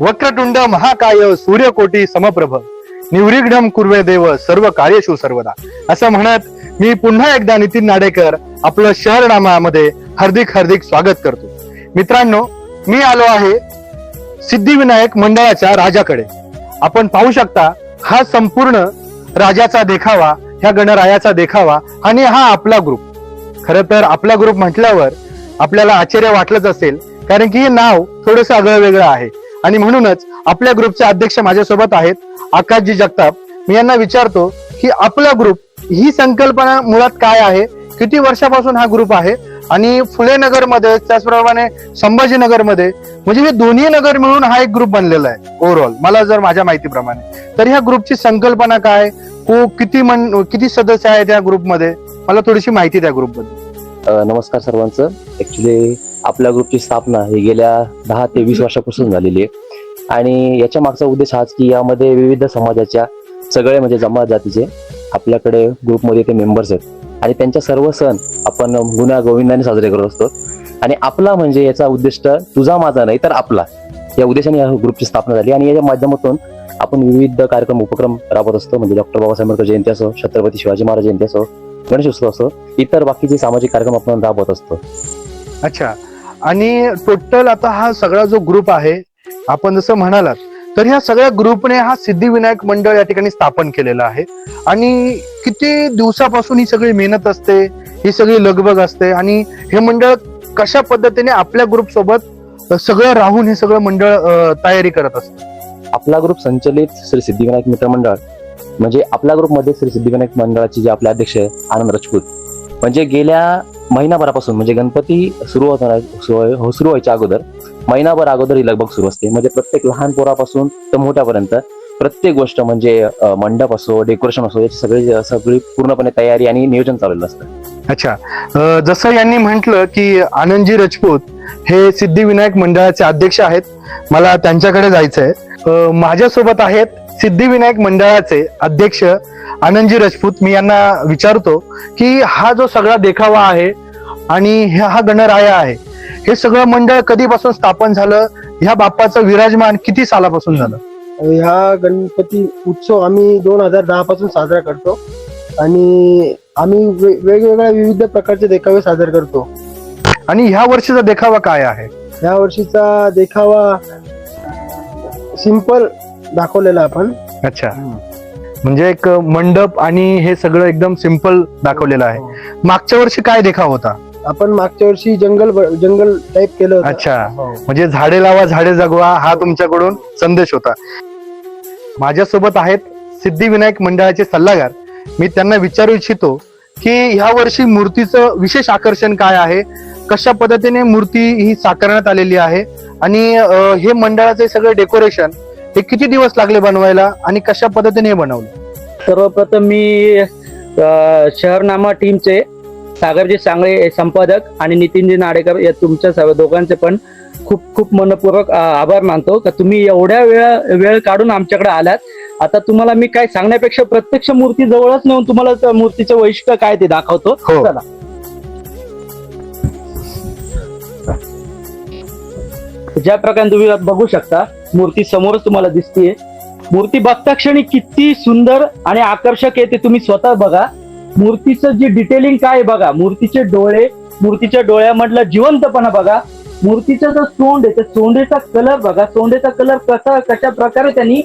वक्रतुंड महाकाय सूर्यकोटी समप्रभ. निवृग्ढम कुर्वे देव सर्व कार्यशू सर्वदा. असं म्हणत मी पुन्हा एकदा नितीन नाडेकर आपलं शहरनामामध्ये हार्दिक हार्दिक स्वागत करतो. मित्रांनो मी आलो आहे सिद्धिविनायक मंडळाच्या राजाकडे. आपण पाहू शकता हा संपूर्ण राजाचा देखावा ह्या गणरायाचा देखावा आणि हा आपला ग्रुप खर तर आपला ग्रुप म्हटल्यावर आपल्याला आश्चर्य वाटलंच असेल कारण की हे नाव थोडंसं आगळं वेगळं आहे. आणि म्हणूनच आपल्या ग्रुपचे अध्यक्ष माझ्यासोबत आहेत आकाशजी जगताप. मी यांना विचारतो की आपला ग्रुप ही संकल्पना मुळात काय आहे? किती वर्षापासून हा ग्रुप आहे? आणि फुले नगरमध्ये त्याचप्रमाणे संभाजीनगरमध्ये म्हणजे हे दोन्ही नगर मिळून हा एक ग्रुप बनलेला आहे ओव्हरऑल मला जर माझ्या माहितीप्रमाणे. तर ह्या ग्रुपची संकल्पना काय? को किती मन किती सदस्य आहेत या ग्रुपमध्ये? मला थोडीशी माहिती द्या ग्रुपबद्दल. नमस्कार सर्वांचं. ऍक्च्युली आपल्या ग्रुपची स्थापना ही गेल्या दहा ते वीस वर्षापासून झालेली आहे. आणि याच्या मागचा उद्देश हाच की यामध्ये विविध समाजाच्या सगळे म्हणजे जमात जातीचे आपल्याकडे ग्रुपमध्ये ते मेंबर्स आहेत. आणि त्यांच्या सर्व सण आपण गुन्हा गोविंदाने साजरे करत असतो. आणि आपला म्हणजे याचा उद्दिष्ट तुझा माझा नाही तर आपला. या उद्देशाने या ग्रुपची स्थापना झाली आणि याच्या माध्यमातून आपण विविध कार्यक्रम उपक्रम राबवत असतो. म्हणजे डॉक्टर बाबासाहेब आंबेडकर जयंती असो छत्रपती शिवाजी महाराज जयंती असो गणेश उत्सव असो इतर बाकीचे सामाजिक कार्यक्रम आपण राबवत असतो. अच्छा. आणि टोटल आता हा सगळा जो ग्रुप आहे आपण जसं म्हणालात तर ह्या सगळ्या ग्रुपने हा सिद्धिविनायक मंडळ या ठिकाणी स्थापन केलेला आहे. आणि किती दिवसापासून ही सगळी मेहनत असते ही सगळी लगबग असते आणि हे मंडळ कशा पद्धतीने आपल्या ग्रुप सोबत सगळं राहून हे सगळं मंडळ तयारी करत असतं? आपला ग्रुप संचलित श्री सिद्धिविनायक मित्र मंडळ म्हणजे आपल्या ग्रुपमध्ये श्री सिद्धिविनायक मंडळाचे जे आपले अध्यक्ष आहे, आनंद राजपूत. म्हणजे गेल्या महिनाभरापासून म्हणजे गणपती सुरू होणार सुरू हो, सुरू व्हायच्या अगोदर महिनाभर अगोदर ही लगबग सुरू असते. म्हणजे प्रत्येक लहान पोरापासून तर मोठ्यापर्यंत प्रत्येक गोष्ट म्हणजे मंडप असो डेकोरेशन असो याची सगळी सगळी पूर्णपणे तयारी आणि नियोजन चाललेलं असतं. अच्छा. जसं यांनी म्हटलं की आनंदजी राजपूत हे सिद्धिविनायक मंडळाचे अध्यक्ष आहेत. मला त्यांच्याकडे जायचंय. आहे माझ्यासोबत आहेत सिद्धिविनायक मंडळाचे अध्यक्ष आनंदजी राजपूत मी यांना विचारतो की हा जो सगळा देखावा आहे आणि हा हा गणराया आहे हे सगळं मंडळ कधीपासून स्थापन झालं? ह्या बाप्पाचं विराजमान किती सालापासून झालं? ह्या गणपती उत्सव आम्ही दोन हजार दहा पासून साजरा करतो आणि आम्ही वेगवेगळ्या विविध प्रकारचे देखावे सादर करतो. आणि ह्या वर्षीचा देखावा काय आहे? या वर्षीचा देखावा सिंपल दाखवलेला आपण. अच्छा. म्हणजे एक मंडप आणि हे सगळं एकदम सिंपल दाखवलेलं आहे. मागच्या वर्षी काय देखाव होता? आपण मागच्या वर्षी जंगल जंगल टाईप केलं अच्छा. हो. म्हणजे झाडे लावा झाडे जगवा हा तुमच्याकडून संदेश होता. माझ्यासोबत आहेत सिद्धिविनायक मंडळाचे सल्लागार. मी त्यांना विचारू इच्छितो की ह्या वर्षी मूर्तीचं विशेष आकर्षण काय आहे? कशा पद्धतीने मूर्ती ही साकारण्यात आलेली आहे? आणि हे मंडळाचे सगळे डेकोरेशन हे किती दिवस लागले बनवायला आणि कशा पद्धतीने हे बनवलं? सर्वप्रथम मी अ, शहरनामा टीमचे सागरजी सांगळे संपादक आणि नितीनजी नाडेकर या तुमच्या सर्व दोघांचे पण खूप खूप मनपूर्वक अ, आभार मानतो. का तुम्ही एवढ्या वेळ वेळ काढून आमच्याकडे आलात. आता तुम्हाला मी काय सांगण्यापेक्षा प्रत्यक्ष मूर्ती जवळच नेऊन तुम्हाला त्या मूर्तीचं वैशिष्ट्य काय ते दाखवतो. हो. चला. ज्या प्रकारे तुम्ही बघू शकता मूर्ती समोरच तुम्हाला दिसतीये. मूर्ती बघता क्षणी किती सुंदर आणि आकर्षक आहे ते तुम्ही स्वतः बघा. मूर्तीचं जे डिटेलिंग काय बघा मूर्तीचे डोळे मूर्तीच्या डोळ्यामधला जिवंतपणा बघा. मूर्तीचा जो सोंड आहे त्या सोंडेचा कलर बघा. सोंडेचा कलर कसा कशा प्रकारे त्यांनी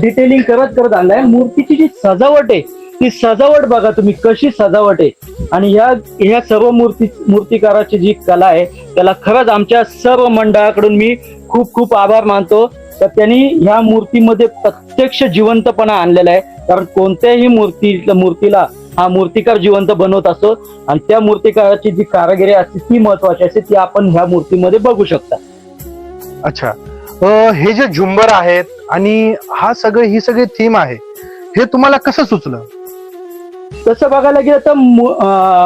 डिटेलिंग करत करत आणलाय. मूर्तीची जी सजावट आहे ती सजावट बघा तुम्ही कशी सजावट आहे. आणि ह्या ह्या सर्व मूर्ती मूर्तिकाराची जी कला आहे त्याला खरंच आमच्या सर्व मंडळाकडून मी खूप खूप आभार मानतो. तर त्यांनी ह्या मूर्तीमध्ये प्रत्यक्ष जिवंतपणा आणलेला आहे. कारण कोणत्याही मूर्ती मूर्तीला हा मूर्तिकार जिवंत बनवत असतो आणि त्या मूर्तिकाराची जी कारागिरी असते ती महत्वाची असते ती आपण ह्या मूर्तीमध्ये बघू शकता. अच्छा. हे जे झुंबर आहेत आणि हा सगळं ही सगळी थीम आहे हे तुम्हाला कसं सुचलं? तसं बघायला गेलं तर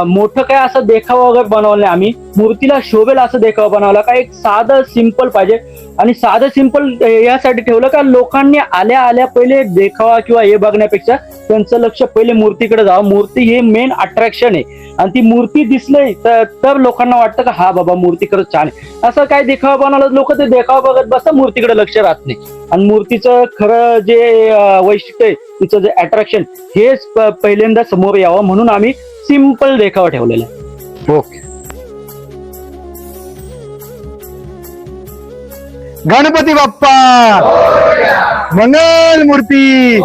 मोठं काय असं देखावा वगैरे बनवलं आम्ही. मूर्तीला शोभेल असं देखावा बनवला. का एक साधं सिंपल पाहिजे. आणि साधं सिंपल यासाठी ठेवलं का लोकांनी आल्या आल्या पहिले देखावा किंवा हे बघण्यापेक्षा त्यांचं लक्ष पहिले मूर्तीकडे जावं. मूर्ती हे मेन अट्रॅक्शन आहे. आणि ती मूर्ती दिसली तर तर लोकांना वाटतं का हा बाबा मूर्ती खरंच छान आहे. असं काय देखावा बनवलं? लोक ते देखावा बघत बसतात मूर्तीकडे लक्ष राहत नाही. आणि मूर्तीचं खरं जे वैशिष्ट्य आहे तिचं जे अट्रॅक्शन हेच पहिल्यांदा समोर यावं म्हणून आम्ही सिंपल देखावा ठेवलेला आहे. ओके. गणपती बाप्पा. मंगल मूर्ती.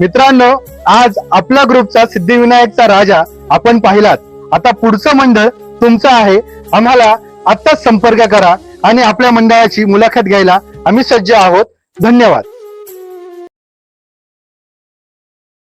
मित्रांनो आज आपला ग्रुपचा सिद्धिविनायकचा राजा आपण पाहिलात. आता पुढचं मंडळ तुमचं आहे. आम्हाला आत्ताच संपर्क करा आणि आपल्या मंडळाची मुलाखत घ्यायला आम्ही सज्ज आहोत. धन्यवाद.